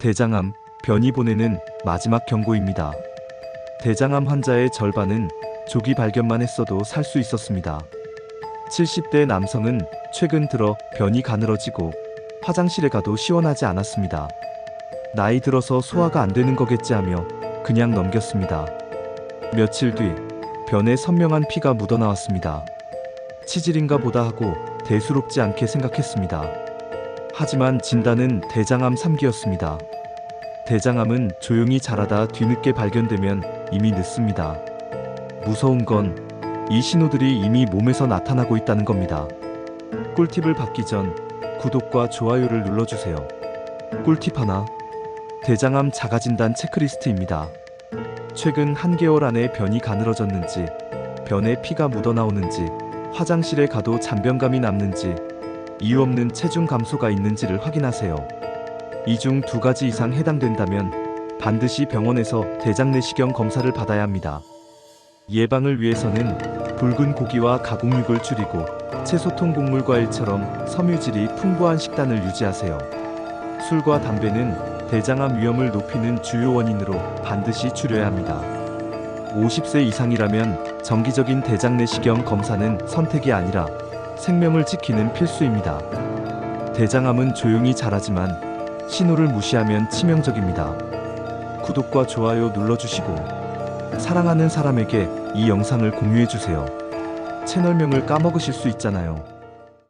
대장암, 변이 보내는 마지막 경고입니다. 대장암 환자의 절반은 조기 발견만 했어도 살 수 있었습니다. 70대 남성은 최근 들어 변이 가늘어지고 화장실에 가도 시원하지 않았습니다. 나이 들어서 소화가 안 되는 거겠지 하며 그냥 넘겼습니다. 며칠 뒤 변에 선명한 피가 묻어나왔습니다. 치질인가 보다 하고 대수롭지 않게 생각했습니다. 하지만 진단은 대장암 3기였습니다. 대장암은 조용히 자라다 뒤늦게 발견되면 이미 늦습니다. 무서운 건 이 신호들이 이미 몸에서 나타나고 있다는 겁니다. 꿀팁을 받기 전 구독과 좋아요를 눌러주세요. 꿀팁 하나. 대장암 자가진단 체크리스트입니다. 최근 한 개월 안에 변이 가늘어졌는지, 변에 피가 묻어나오는지, 화장실에 가도 잔변감이 남는지, 이유 없는 체중 감소가 있는지를 확인하세요. 이 중 두 가지 이상 해당된다면 반드시 병원에서 대장 내시경 검사를 받아야 합니다. 예방을 위해서는 붉은 고기와 가공육을 줄이고 채소 통 곡물 과일처럼 섬유질이 풍부한 식단을 유지하세요. 술과 담배는 대장암 위험을 높이는 주요 원인으로 반드시 줄여야 합니다. 50세 이상이라면 정기적인 대장 내시경 검사는 선택이 아니라 생명을 지키는 필수입니다. 대장암은 조용히 자라지만 신호를 무시하면 치명적입니다. 구독과 좋아요 눌러주시고 사랑하는 사람에게 이 영상을 공유해주세요. 채널명을 까먹으실 수 있잖아요.